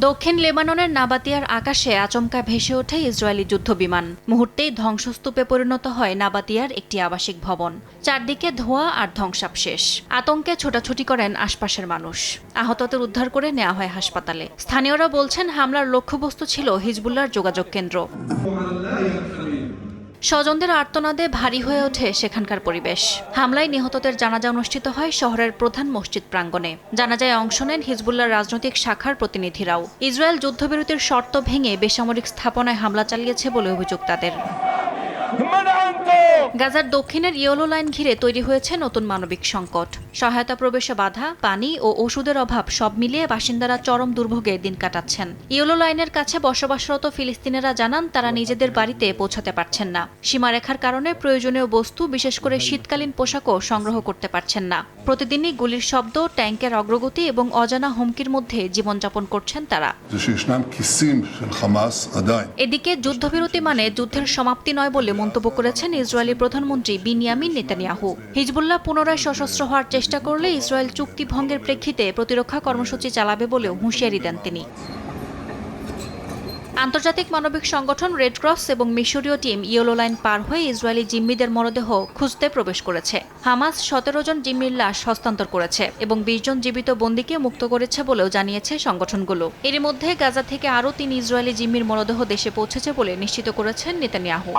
দক্ষিণ লেবাননের নাবাতিয়ার আকাশে আচমকা ভেসে ওঠে ইসরায়েলি যুদ্ধবিমান। মুহূর্তেই ধ্বংসস্তূপে পরিণত হয় নাবাতিয়ার একটি আবাসিক ভবন। চারদিকে ধোঁয়া আর ধ্বংসাবশেষ। আতঙ্কে ছোটাছুটি করেন আশপাশের মানুষ। আহতদের উদ্ধার করে নেওয়া হয় হাসপাতালে। স্থানীয়রা বলছেন, হামলার লক্ষ্যবস্তু ছিল হিজবুল্লার যোগাযোগ কেন্দ্র। স্বজনদের আর্তনাদে ভারী হয়ে ওঠে সেখানকার পরিবেশ। হামলায় নিহতদের জানাজা অনুষ্ঠিত হয় শহরের প্রধান মসজিদ প্রাঙ্গণে। জানাজায় অংশ নেন হিজবুল্লার রাজনৈতিক শাখার প্রতিনিধিরাও। ইসরায়েল যুদ্ধবিরতির শর্ত ভেঙে বেসামরিক স্থাপনায় হামলা চালিয়েছে বলে অভিযোগ তাদের। গাজার দক্ষিণের ইয়েলো লাইন ঘিরে তৈরি হয়েছে নতুন মানবিক সংকট। সহায়তা প্রবেশে বাধা পানি ও ওষুধের অভাব সব মিলিয়ে বাসিন্দারা চরম দুর্ভোগে দিন কাটাচ্ছেন। ইয়েলো লাইনের কাছে বসবাসরত ফিলিস্তিনিরা জানান তারা নিজেদের বাড়িতে পৌঁছাতে পারছেন না। সীমারেখার কারণে প্রয়োজনীয় বস্তু বিশেষ করে শীতকালীন পোশাকও সংগ্রহ করতে পারছেন না। প্রতিদিনই গুলির শব্দ ট্যাঙ্কের অগ্রগতি এবং অজানা হুমকির মধ্যে জীবনযাপন করছেন তারা। এদিকে যুদ্ধবিরতি মানে যুদ্ধের সমাপ্তি নয় বলে মন্তব্য করেছেন ইসরায়েলি প্রধানমন্ত্রী বিনিয়ামিন নেতানিয়াহু। হিজবুল্লাহ পুনরায় সশস্ত্র হওয়ার চেষ্টা করলে ইসরায়েল চুক্তি ভঙ্গের প্রেক্ষিতে প্রতিরক্ষা কর্মসূচি চালাবে বলেও হুঁশিয়ারি দেন তিনি। আন্তর্জাতিক মানবিক সংগঠন রেড ক্রস এবং মিশরীয় টিম ইয়েলো লাইন পার হয়ে ইসরায়েলি জিম্মিদের মরদেহ খুঁজতে প্রবেশ করেছে। হামাস সতেরো জন জিম্মির লাশ হস্তান্তর করেছে এবং বিশ জন জীবিত বন্দীকে মুক্ত করেছে বলেও জানিয়েছে সংগঠনগুলো। এর মধ্যে গাজা থেকে আরও তিন ইসরায়েলি জিম্মির মরদেহ দেশে পৌঁছেছে বলে নিশ্চিত করেছেন নেতানিয়াহু।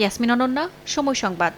ইয়াসমিন অনন্যা সময় সংবাদ।